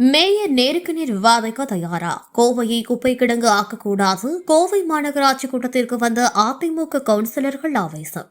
Mayor நேருக்கு நேர் விவாதிக்க தயாரா? கோவையை குப்பை கிடங்கு ஆக்கக்கூடாது. கோவை மாநகராட்சி கூட்டத்திற்கு வந்த அதிமுக கவுன்சிலர்கள் ஆவேசம்.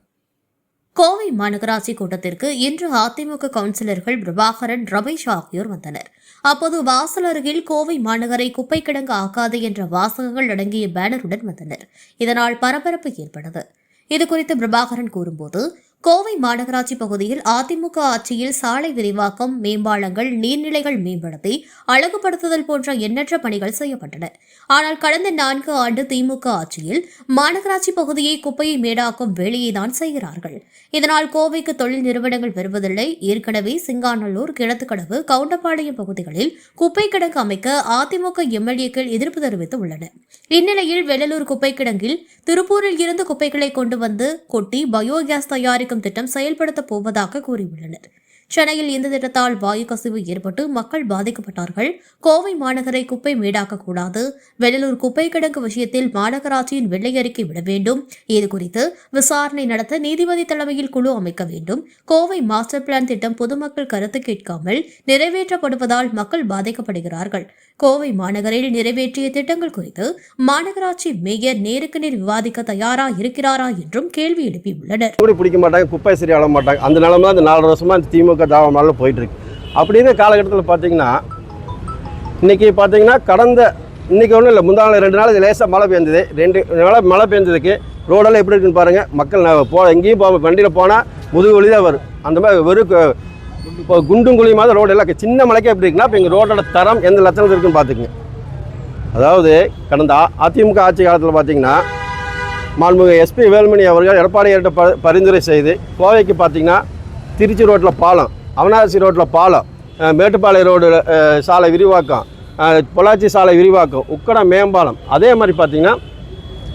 கோவை மாநகராட்சி கூட்டத்திற்கு இன்று அதிமுக கவுன்சிலர்கள் பிரபாகரன் ரமேஷ் ஆகியோர் வந்தனர். அப்போது வாசல் அருகில் கோவை மாநகரை குப்பை கிடங்கு ஆக்காது என்ற வாசகங்கள் அடங்கிய பேனருடன் வந்தனர். இதனால் பரபரப்பு ஏற்பட்டது. இதுகுறித்து பிரபாகரன் கூறும்போது கோவை மாநகராட்சி பகுதியில் அதிமுக ஆட்சியில் சாலை விரிவாக்கம் மேம்பாலங்கள் நீர்நிலைகள் மேம்படுத்தி அழகுபடுத்துதல் போன்ற எண்ணற்ற பணிகள் செய்யப்பட்டன. ஆனால் கடந்த நான்கு ஆண்டு திமுக ஆட்சியில் மாநகராட்சி பகுதியை குப்பையை மேடாக்கும் வேலையை தான் செய்கிறார்கள். இதனால் கோவைக்கு தொழில் நிறுவனங்கள் வருவதில்லை. ஏற்கனவே சிங்காநல்லூர் கிழத்துக்கடவு கவுண்டப்பாளையம் பகுதிகளில் குப்பை கிடங்கு அமைக்க அதிமுக எம்எல்ஏக்கள் எதிர்ப்பு தெரிவித்து உள்ளனர் இந்நிலையில் வெள்ளலூர் குப்பை கிடங்கில் திருப்பூரில் இருந்து குப்பைகளை கொண்டு வந்து கொட்டி பயோகேஸ் தயாரிக்கும் திட்டம் செயல்படுத்தப் போவதாக கூறியுள்ளனர். சென்னையில் இந்த திட்டத்தால் வாயு கசிவு ஏற்பட்டு மக்கள் பாதிக்கப்பட்டார்கள். கோவை மாநகரை குப்பை மேடாக்கக்கூடாது வெள்ளலூர் குப்பை கிடங்கு விஷயத்தில் மாநகராட்சியின் வெள்ளை அறிக்கை விட வேண்டும். இதுகுறித்து விசாரணை நடத்த நீதிபதி தலைமையில் குழு அமைக்க வேண்டும். கோவை மாஸ்டர் பிளான் திட்டம் பொதுமக்கள் கருத்து கேட்காமல் நிறைவேற்றப்படுவதால் மக்கள் பாதிக்கப்படுகிறார்கள். கோவை மாநகரில் நிறைவேற்றிய திட்டங்கள் குறித்து மாநகராட்சி மேயர் நேருக்கு நேர் விவாதிக்க தயாரா இருக்கிறாரா என்றும் கேள்வி எழுப்பியுள்ளனர். பிடிக்க மாட்டாங்க குப்பை சரி மாட்டாங்க. அந்த நிலமை அந்த நாலு வருஷமா திமுக திமுக தாவமால போயிட்டு இருக்கு அப்படி காலகட்டத்தில் பார்த்தீங்கன்னா இன்றைக்கி பார்த்தீங்கன்னா கடந்த இன்றைக்கி ஒன்றும் இல்லை முந்தா நாள் ரெண்டு நாள் லேசாக மழை பெஞ்சது ரெண்டு நாளாக மழை பெஞ்சதுக்கு ரோடெல்லாம் எப்படி இருக்குன்னு பாருங்கள் மக்கள் நான் போ எங்கேயும் போ வண்டியில் போனால் முதுகு வழி தான் வரும். அந்த மாதிரி வெறும் இப்போ குண்டும் குழியுமா தான் ரோடு எல்லாம் சின்ன மலைக்கே எப்படி இருக்குன்னா இப்போ எங்கள் ரோடோட தரம் எந்த லட்சணத்தில் இருக்குன்னு பார்த்துக்குங்க அதாவது கடந்த அதிமுக ஆட்சி காலத்தில் பார்த்தீங்கன்னா மாண்புமிகு எஸ்பி வேலுமணி அவர்கள் எடப்பாடியார்கிட்ட ப பரிந்துரை செய்து கோவைக்கு பார்த்தீங்கன்னா திருச்சி ரோட்டில் பாலம் அவனாசி ரோட்டில் பாலம் மேட்டுப்பாளைய மேட்டுப்பாளையம் ரோடு சாலை விரிவாக்கம் பொள்ளாச்சி சாலை விரிவாக்கம் உக்கடம் மேம்பாலம். அதே மாதிரி பார்த்திங்கன்னா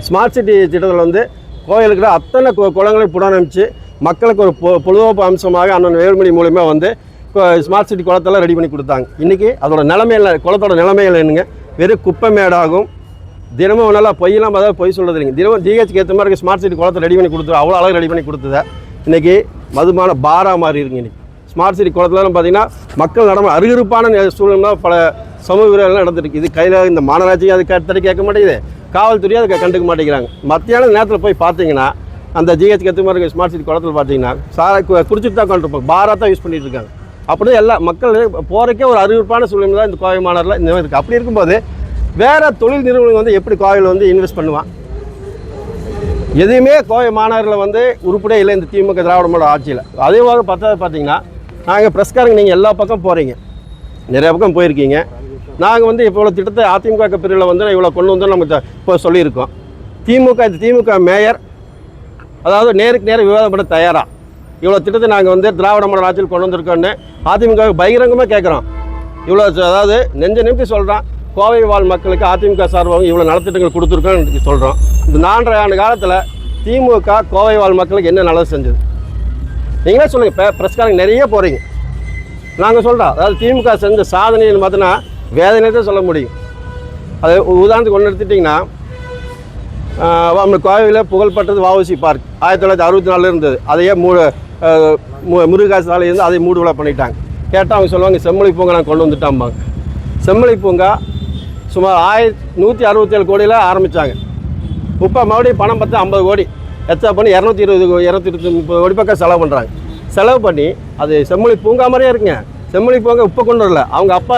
ஸ்மார்ட் சிட்டி திட்டத்தில் வந்து கோயிலுக்கு அத்தனை கு- குளங்களையும் புனரமைச்சு மக்களுக்கு ஒரு பொ- பொழுதுபோக்கு அம்சமாக அண்ணன் வேலுமணி மூலியமாக வந்து ஸ்மார்ட் சிட்டி குளத்தெல்லாம் ரெடி பண்ணி கொடுத்தாங்க. இன்றைக்கி அதோட நிலைமையில் குளத்தோட நிலைமையில் என்னங்க? வெறும் குப்பை மேடாகும். தினமும் நல்லா பொய்யெல்லாம் அதாவது பொய் சொல்கிறது இல்லைங்க தினமும் டிஹெச்க்கு ஏற்ற மாதிரி ஸ்மார்ட் சிட்டி குளத்தை ரெடி பண்ணி கொடுத்துரு அவ்வளோ அழகாக ரெடி பண்ணி கொடுத்தத. இன்றைக்கி மதுமான பாரா மாதிரி இருக்குங்க இன்றைக்கி ஸ்மார்ட் சிட்டி குளத்துலலாம் பார்த்தீங்கன்னா மக்கள் நடம அருகிருப்பான சூழ்நிலை பல சமூக விரோதம்லாம் நடந்துருக்கு. இது கையில் இந்த மாநகராட்சியும் அது கட்டடி கேட்க மாட்டேங்குது. காவல்துறையும் அதை கண்டுக்க மாட்டேங்கிறாங்க. மத்தியான நேரத்தில் போய் பார்த்தீங்கன்னா அந்த ஜிஹெச் ஏற்ற மாதிரி இருக்க ஸ்மார்ட் சிட்டி குளத்தில் பார்த்தீங்கன்னா சாரை கு- குடிச்சிட்டு தான் கொண்டிருப்பாங்க பாரா தான் யூஸ் பண்ணிட்டு இருக்காங்க. அப்படியே எல்லா மக்கள் போகிறக்கே ஒரு அறிவிப்பான சூழ்நிலை தான் இந்த கோவை மாநகரில் இந்த மாதிரி இருக்குது அப்படி இருக்கும்போது வேறு தொழில் நிறுவனங்கள் வந்து எப்படி கோவையில் வந்து இன்வெஸ்ட் பண்ணுவான் எதுவுமே கோவை மாநகரில் வந்து உருப்படே இல்லை இந்த திமுக திராவிட மாடல் ஆட்சியில். மாதிரி பார்த்தா பார்த்தீங்கன்னா நாங்கள் பிரஸ்காரங்க நீங்கள் எல்லா பக்கம் போகிறீங்க நிறைய பக்கம் போயிருக்கீங்க. நாங்கள் வந்து இப்போ இவ்வளோ திட்டத்தை அதிமுக பிரிவில் வந்து இவ்வளோ கொண்டு வந்து நமக்கு இப்போ சொல்லியிருக்கோம். திமுக இந்த திமுக மேயர் அதாவது நேருக்கு நேரம் விவாதம் பண்ண தயாராக இவ்வளோ திட்டத்தை நாங்கள் வந்து திராவிட மாடல் ஆட்சியில் கொண்டு வந்திருக்கோன்னு அதிமுக பகிரங்கமாக கேட்குறோம் இவ்வளோ அதாவது நெஞ்ச நிமித்தி சொல்கிறான் கோவை வாழ் மக்களுக்கு அதிமுக சார்பாக இவ்வளோ நலத்திட்டங்கள் கொடுத்துருக்கோன்னு சொல்கிறோம் இந்த நான்கரை ஆண்டு காலத்தில் திமுக கோவை வாழ் மக்களுக்கு என்ன நல்லது செஞ்சது? நீங்களே சொல்லுங்கள் இப்போ பிரஸ்காரங்க நிறைய போகிறீங்க நாங்கள் சொல்கிறோம் அதாவது திமுக செஞ்ச சாதனைன்னு பார்த்தோன்னா வேதனை தான் சொல்ல முடியும். அது உதாரணத்துக்கு ஒன்று எடுத்துட்டிங்கன்னா நம்ம கோவையில் புகழ்பெற்றது வஉசி பார்க். ஆயிரத்தி தொள்ளாயிரத்தி அறுபத்தி நாலில் இருந்தது. அதையே மூ மு- முருகாசு சாலை இருந்து அதை மூடு பண்ணிட்டாங்க. கேட்டால் அவங்க சொல்லுவாங்க செம்மொழி பூங்கா நான் கொண்டு வந்துட்டாம்பாங்க. செம்மொழி பூங்கா சுமார் ஆயிரத்தி நூற்றி அறுபத்தேழு கோடியில் ஆரம்பித்தாங்க இப்போ மறுபடியும் பணம் பார்த்து ஐம்பது கோடி. எச்சா பண்ணி இரநூத்தி இருபது இரநூத்தி இருபத்தி முப்பது கோடி பக்கம் செலவு பண்ணுறாங்க செலவு பண்ணி அது செம்மொழி பூங்கா மாதிரியே இருக்குங்க. செம்மொழி பூங்கா இப்போ கொண்டு வரல. அவங்க அப்பா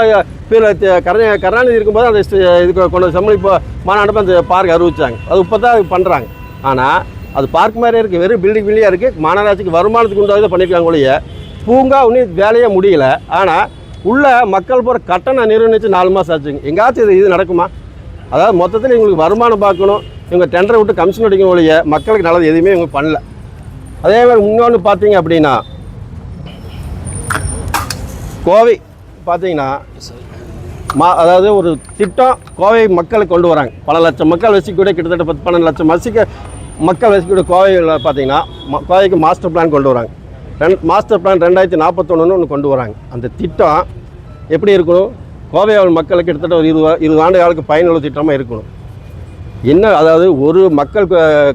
பேர் கருணா கருணாநிதி இருக்கும்போது அந்த இதுக்கு கொண்டு செம்மொழி இப்போ மாநாடு அந்த பார்க் அறிவிச்சாங்க. அது இப்போ தான் பண்ணுறாங்க ஆனால் அது பார்க் மாதிரியே இருக்குது வெறும் பில்டிங் பில்டிங்காக இருக்குது மாநகராட்சிக்கு வருமானத்துக்கு உண்டாக பண்ணியிருக்காங்க ஒழிய. பூங்கா ஒன்றும் வேலையே முடியல. ஆனால் உள்ளே மக்கள் போகிற கட்டணம் நிர்ணயித்து நாலு மாதம் ஆச்சுங்க. எங்காச்சும் இது இது நடக்குமா? அதாவது மொத்தத்தில் இவங்களுக்கு வருமானம் பார்க்கணும். இவங்க டெண்டரை விட்டு கமிஷன் அடிக்கணும் ஒழிய மக்களுக்கு நல்லது எதுவுமே இவங்க பண்ணல. அதே மாதிரி இன்னொன்று பார்த்தீங்க அப்படின்னா கோவை பார்த்தீங்கன்னா மா அதாவது ஒரு திட்டம் கோவை மக்களுக்கு கொண்டு வராங்க. பல லட்சம் மக்கள் வசிக்கக்கூடிய கிட்டத்தட்ட பத்து பன்னெண்டு லட்சம் வசிக்க மக்கள் வசிக்கக்கூடிய கோவையில் பார்த்தீங்கன்னா ம- கோவைக்கு மாஸ்டர் பிளான் கொண்டு வராங்க. ரெண் மாஸ்டர் பிளான் ரெண்டாயிரத்தி நாற்பத்தொன்னு ஒன்று கொண்டு வராங்க. அந்த திட்டம் எப்படி இருக்கணும்? கோவை மக்களுக்கு கிட்டத்தட்ட ஒரு இருபது இருபது ஆண்டு காலுக்கு பயனுள்ள திட்டமாக இருக்கணும். என்ன அதாவது ஒரு மக்கள்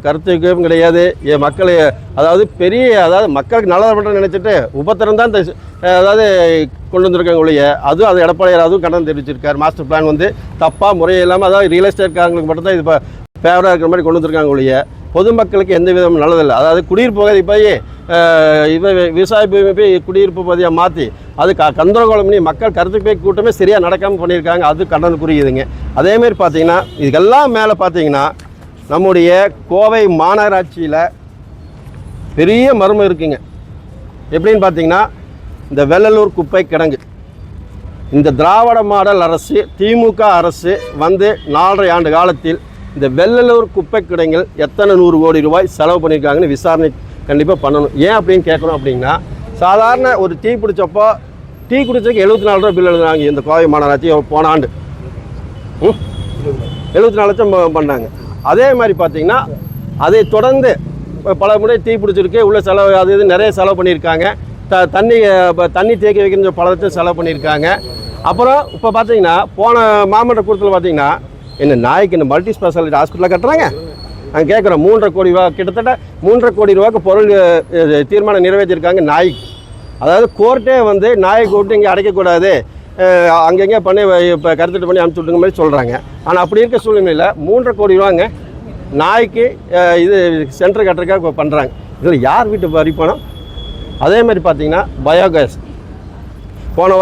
கருத்துக்கும் கிடையாது. என் மக்களை அதாவது பெரிய அதாவது மக்களுக்கு நல்லது பண்ணுறேன்னு நினச்சிட்டு உபத்திரம் தான் இந்த அதாவது கொண்டு வந்திருக்காங்க ஒழிய அதுவும் அது எடப்பாடியார் அதுவும் கடன் தெரிவிச்சிருக்கார். மாஸ்டர் பிளான் வந்து தப்பாக முறையில்லாமல் அதாவது ரியல் எஸ்டேட்காரங்களுக்கு மட்டும்தான் இது இப்போ ஃபேவராக இருக்கிற மாதிரி கொண்டு வந்திருக்காங்க ஒழிய பொதுமக்களுக்கு எந்த விதமும் நல்லதில்லை. அதாவது குடியிருப்பு பகுதி போய் இவ விவசாய பூமி போய் குடியிருப்பு பகுதியாக மாற்றி அது க கந்தரகோலம் பண்ணி மக்கள் கருத்து போய் கூட்டமே சரியாக நடக்காமல் பண்ணியிருக்காங்க. அது கண்டனக்குரியதுங்க அதேமாரி பார்த்தீங்கன்னா இதுக்கெல்லாம் மேலே பார்த்தீங்கன்னா நம்முடைய கோவை மாநகராட்சியில் பெரிய மர்மம் இருக்குங்க. எப்படின்னு பார்த்தீங்கன்னா இந்த வெள்ளலூர் குப்பை கிடங்கு. இந்த திராவிட மாடல் அரசு திமுக அரசு வந்து நாலரை ஆண்டு காலத்தில் இந்த வெள்ளலூர் குப்பை கிடங்கில் எத்தனை நூறு கோடி ரூபாய் செலவு பண்ணியிருக்காங்கன்னு விசாரணை கண்டிப்பாக பண்ணணும். ஏன் அப்படின்னு கேட்கணும் அப்படின்னா சாதாரண ஒரு டீ பிடிச்சப்போ டீ குடிச்சதுக்கு எழுபத்தி நாலு ரூபா பில் எழுதுனாங்க இந்த கோவை மாநகராட்சி போன ஆண்டு. எழுபத்தி நாலு லட்சம் பண்ணாங்க. அதே மாதிரி பார்த்தீங்கன்னா அதை தொடர்ந்து பல முறை டீ பிடிச்சிருக்கு உள்ள செலவு அது இது நிறைய செலவு பண்ணியிருக்காங்க. த தண்ணி இப்போ தண்ணி தேக்கி வைக்கிற பல லட்சம் செலவு பண்ணியிருக்காங்க. அப்புறம் இப்போ பார்த்தீங்கன்னா போன மாமன்ற கூட்டத்தில் பார்த்தீங்கன்னா என்ன நாய்க்கு இந்த மல்டி ஸ்பெஷாலிட்டி ஹாஸ்பிட்டலில் கட்டுறாங்க? நாங்கள் கேட்குறோம் மூன்றரை கோடி ரூபா கிட்டத்தட்ட மூன்றரை கோடி ரூபாய்க்கு பொருள் தீர்மானம் நிறைவேற்றிருக்காங்க நாய்க்கு. அதாவது கோர்ட்டே வந்து நாயை கூப்பிட்டு இங்கே அடைக்கக்கூடாது. அங்கங்கே பண்ணி இப்போ கருத்துட்டு பண்ணி அனுப்பிச்சு விட்டுங்க மாதிரி சொல்கிறாங்க ஆனால் அப்படி இருக்க சூழ்நிலையில் மூன்றரை கோடி ரூபாங்க நாய்க்கு இது சென்டர் கட்டுறதுக்காக இப்போ பண்ணுறாங்க இதில் யார் வீட்டு வரி பணம் அதே மாதிரி பார்த்தீங்கன்னா பயோகேஸ் போன